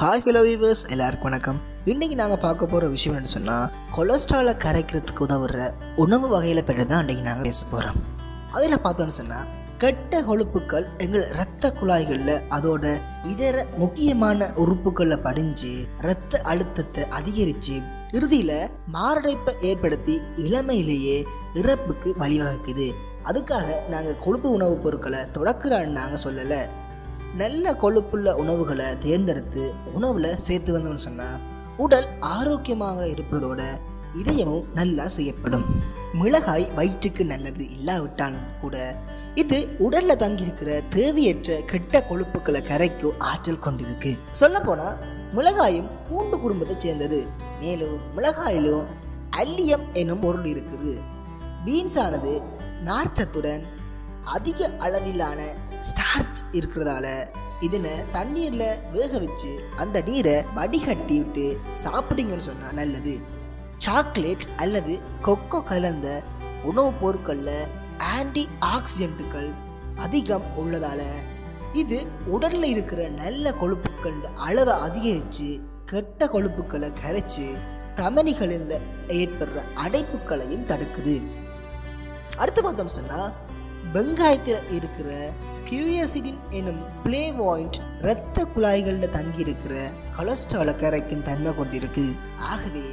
Hi hello viewers எல்லாருக்கும் வணக்கம். இன்றைக்கி நாங்கள் பார்க்க போகிற விஷயம் என்ன சொன்னால் கொலஸ்ட்ராலை கரைக்கிறதுக்கு உதவுற உணவு வகையில் பற்றி தான் இன்றைக்கி நாங்கள் பேச போகிறோம் அதில் பார்த்தோன்னு சொன்னால் கெட்ட கொழுப்புக்கள் எங்கள் இரத்த குழாய்களில் அதோட இதர முக்கியமான உறுப்புகளில் படிஞ்சு இரத்த அழுத்தத்தை அதிகரித்து இறுதியில் மாரடைப்பை ஏற்படுத்தி இளமையிலேயே இறப்புக்கு வழிவகுக்குது. அதுக்காக நாங்கள் கொழுப்பு உணவுப் பொருட்களை தொடக்கிறான்னு நாங்கள் சொல்லலை. நல்ல கொழுப்புள்ள உணவுகளை தேர்ந்தெடுத்து உணவில் சேர்த்து வந்தோம்னு சொன்னால் உடல் ஆரோக்கியமாக இருப்பதோட இதயமும் நல்லா செய்யப்படும். மிளகாய் வயிற்றுக்கு நல்லது இல்லாவிட்டாலும் கூட இது உடல்ல தங்கியிருக்கிற தேவையற்ற கெட்ட கொழுப்புகளை கரைக்கும் ஆற்றல் கொண்டிருக்கு. சொல்ல மிளகாயும் பூண்டு குடும்பத்தை சேர்ந்தது. மேலும் மிளகாயிலும் அல்லியம் எனும் பொருள் இருக்குது. பீன்ஸ் ஆனது நார்ச்சத்துடன் அதிக அளவிலான ஸ்டார்ச் இருக்கிறதால இதனை தண்ணீரில் வேக வச்சு அந்த நீரை வடிகட்டி விட்டு சாப்பிட்டீங்கன்னு சொன்னால் நல்லது. சாக்லேட் அல்லது கொக்கோ கலந்த உணவுப் பொருட்களில் ஆன்டி ஆக்சிடென்ட்டுகள் அதிகம் உள்ளதால இது உடலில் இருக்கிற நல்ல கொழுப்புக்கள் அளவை அதிகரித்து கெட்ட கொழுப்புக்களை கரைச்சி தமனிகளில் ஏற்படுற அடைப்புகளையும் தடுக்குது. அடுத்து பார்த்தோம் சொன்னால் வெங்காயத்தில் இருக்கிற கியூயர்சிடின் எனும் பிளேவாயிண்ட் இரத்த குழாய்களில் தங்கியிருக்கிற கொலஸ்ட்ராலை கரைக்கும் தன்மை கொண்டிருக்கு. ஆகவே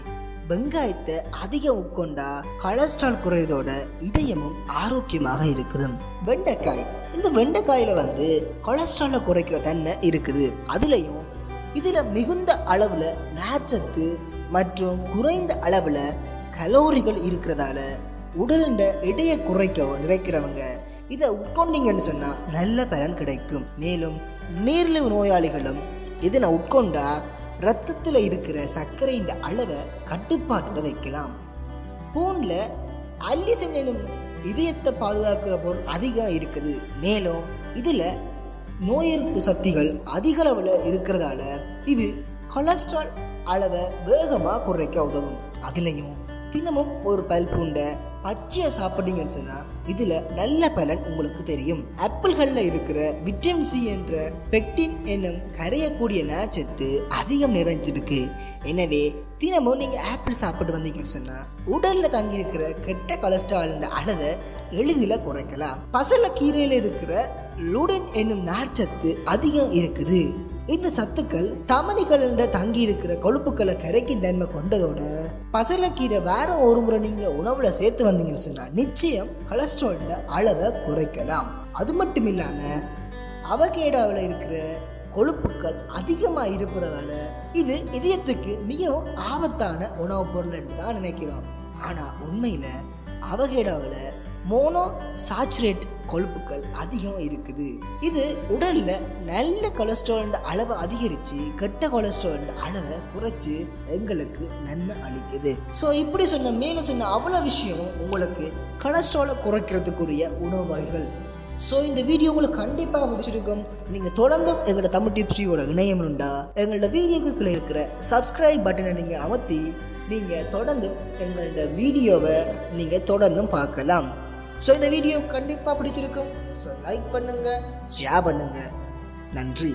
வெங்காயத்தை அதிகம் உட்கொண்டா கொலஸ்ட்ரால் குறையதோட இதயமும் ஆரோக்கியமாக இருக்குது. வெண்டைக்காய். இந்த வெண்டைக்காயில வந்து கொலஸ்ட்ராலை குறைக்கிற தன்மை இருக்குது. அதுலேயும் இதுல மிகுந்த அளவுல நார்ச்சத்து மற்றும் குறைந்த அளவுல கலோரிகள் இருக்கிறதால உடலுண்ட எடையை குறைக்க நிறைக்கிறவங்க இதை உட்கொண்டீங்கன்னு சொன்னால் நல்ல பலன் கிடைக்கும். மேலும் நீரிழிவு நோயாளிகளும் இதனை உட்கொண்டா ரத்தத்தில் இருக்கிற சர்க்கரையின் அளவை கட்டுப்பாட்டோட வைக்கலாம். பூனில் அல்லிசன் எனும் இதயத்தை பாதுகாக்கிற பொருள் அதிகம் இருக்குது. மேலும் இதில் நோய் எதிர்ப்பு சக்திகள் அதிக அளவில் இருக்கிறதால இது கொலஸ்ட்ரால் அளவை வேகமாக குறைக்க உதவும். அதுலேயும் தினமும் ஒரு பல் பூண்டை பச்சையை சாப்பிட்டீங்கன்னு சொன்னால் இதில் நல்ல பலன் உங்களுக்கு தெரியும். ஆப்பிள்களில் இருக்கிற விட்டமின் சி என்ற பெக்டின் என்னும் கரையக்கூடிய நாச்சத்து அதிகம் நிறைஞ்சிருக்கு. எனவே தினமும் நீங்கள் ஆப்பிள் சாப்பிட்டு வந்தீங்கன்னு சொன்னால் உடலில் தங்கியிருக்கிற கெட்ட கொலஸ்ட்ரால் அளவை எளிதில் குறைக்கலாம். பசல கீரையில் இருக்கிற லுடன் என்னும் நார்ச்சத்து அதிகம் இருக்குது. இந்த சத்துக்கள் தமணிகளில் தங்கி இருக்கிற கொழுப்புக்களை கரைக்கும் தன்மை கொண்டதோட பசலக்கீரை வேற ஒரு முறை நீங்கள் உணவில் சேர்த்து வந்தீங்கன்னு சொன்னால் நிச்சயம் கொலஸ்ட்ராலோட அளவை குறைக்கலாம். அது மட்டும் இல்லாமல் அவகேடாவில் இருக்கிற கொழுப்புக்கள் அதிகமாக இருக்கிறதால இது இதயத்துக்கு மிகவும் ஆபத்தான உணவுப் பொருள் என்று தான் நினைக்கிறோம். ஆனால் உண்மையில் அவகேடாவில் மோனோ சாச்சுரேட் கொழுப்புகள் அதிகம் இருக்குது. இது உடலில் நல்ல கொலஸ்ட்ராலோட அளவை அதிகரித்து கெட்ட கொலஸ்ட்ரால் அளவை குறைச்சி எங்களுக்கு நன்மை அளிக்குது. ஸோ இப்படி சொன்ன மேலே சொன்ன அவ்வளோ விஷயம் உங்களுக்கு கொலஸ்ட்ராலை குறைக்கிறதுக்குரிய உணவு வகைகள். ஸோ இந்த வீடியோ உங்களுக்கு கண்டிப்பாக பிடிச்சிருக்கும். நீங்கள் தொடர்ந்து எங்களோட தமிழ் டிப்ஸ்டியோட இணையம் உண்டா? எங்களோட வீடியோக்குள்ளே இருக்கிற சப்ஸ்கிரைப் பட்டனை நீங்கள் அமர்த்தி நீங்கள் தொடர்ந்து எங்களோட வீடியோவை நீங்கள் தொடர்ந்தும் பார்க்கலாம். ஸோ இந்த வீடியோ கண்டிப்பாக பிடிச்சிருக்கும். ஸோ லைக் பண்ணுங்கள் ஷேர் பண்ணுங்கள் நன்றி.